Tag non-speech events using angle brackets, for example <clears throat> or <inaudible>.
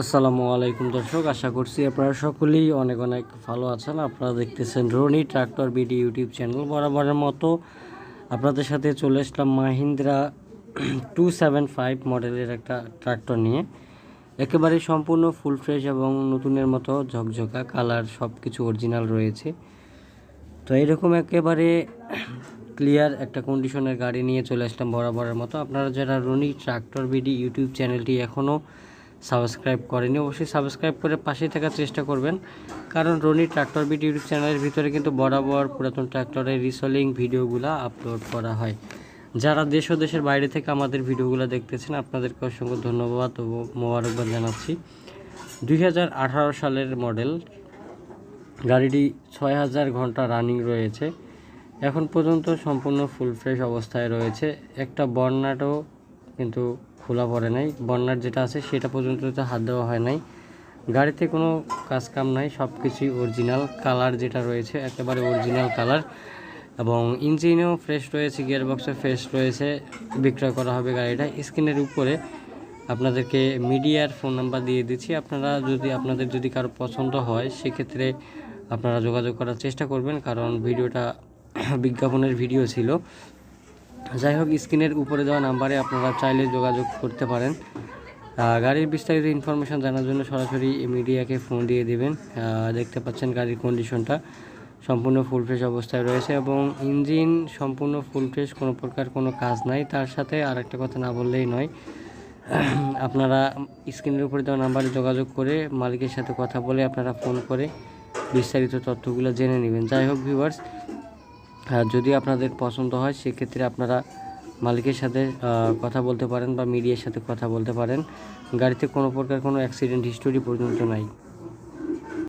আসসালামু আলাইকুম দর্শক, আশা করছি আপনারা সকলেই অনেক অনেক ভালো আছেন। আপনারা দেখতেছেন Roni tractor BD YouTube channel বরাবরের মতো। আপনাদের সাথে চলে আসলাম মাহিন্দ্রা টু সেভেন ফাইভ মডেলের একটা ট্রাক্টর নিয়ে। একেবারে সম্পূর্ণ ফুল ফ্রেশ এবং নতুনের মতো ঝকঝকা কালার সব কিছু অরিজিনাল রয়েছে। তো এইরকম একেবারে ক্লিয়ার একটা কন্ডিশনের গাড়ি নিয়ে চলে আসলাম বরাবরের মতো। আপনারা যারা রনি ট্রাক্টর বিডি ইউটিউব চ্যানেলটি এখনও সাবস্ক্রাইব করেনি। অবশ্যই সাবস্ক্রাইব করে পাশেই থাকার চেষ্টা করবেন। কারণ রনি ট্রাক্টর বিডি ইউটিউব চ্যানেলের ভিতরে কিন্তু বরাবর পুরাতন ট্রাক্টরের রিসলিং ভিডিওগুলো আপলোড করা হয়। যারা দেশ ও দেশের বাইরে থেকে আমাদের ভিডিওগুলো দেখতেছেন, আপনাদেরকে অসংখ্য ধন্যবাদ ও মোবারকবাদ জানাচ্ছি। দুই হাজার আঠারো সালের মডেল গাড়িটি ছয় হাজার ঘণ্টা রানিং রয়েছে। এখন পর্যন্ত সম্পূর্ণ ফুল ফ্রেশ অবস্থায় রয়েছে। একটা বর্ণাটও কিন্তু খোলা পড়ে নাই। বর্ণার যেটা আছে সেটা পর্যন্ত তো হাত দেওয়া হয় নাই। গাড়িতে কোনো কাজ কাম নাই সব কিছুই অরিজিনাল কালার যেটা রয়েছে, একেবারে অরিজিনাল কালার এবং ইঞ্জিনও ফ্রেশ রয়েছে গিয়ার বক্সও ফ্রেশ রয়েছে, বিক্রয় করা হবে গাড়িটা। স্ক্রিনের উপরে আপনাদেরকে মিডিয়ার ফোন নাম্বার দিয়ে দিচ্ছি। আপনারা যদি, আপনাদের যদি কারও পছন্দ হয়, সেক্ষেত্রে আপনারা যোগাযোগ করার চেষ্টা করবেন, কারণ ভিডিওটা বিজ্ঞাপনের ভিডিও ছিল। যাই হোক, স্ক্রিনের উপরে দেওয়া নাম্বারে আপনারা চাইলে যোগাযোগ করতে পারেন। গাড়ির বিস্তারিত ইনফরমেশন জানার জন্য সরাসরি মিডিয়াকে ফোন দিয়ে দেবেন। দেখতে পাচ্ছেন গাড়ির কন্ডিশনটা সম্পূর্ণ ফুল ফ্রেশ অবস্থায় রয়েছে এবং ইঞ্জিন সম্পূর্ণ ফুল ফ্রেশ কোনো প্রকার কোনো কাজ নাই। তার সাথে আর একটা কথা না বললেই নয়, <clears throat> আপনারা স্ক্রিনের উপরে দেওয়া নাম্বারে যোগাযোগ করে মালিকের সাথে কথা বলে আপনারা ফোন করে বিস্তারিত তথ্যগুলো জেনে নেবেন। যাই হোক ভিউয়ার্স যদি আপনাদের পছন্দ হয়, সেক্ষেত্রে আপনারা মালিকের সাথে কথা বলতে পারেন বা মিডিয়ার সাথে কথা বলতে পারেন। গাড়িতে কোনো প্রকার কোনো অ্যাক্সিডেন্ট হিস্টোরি পর্যন্ত নাই।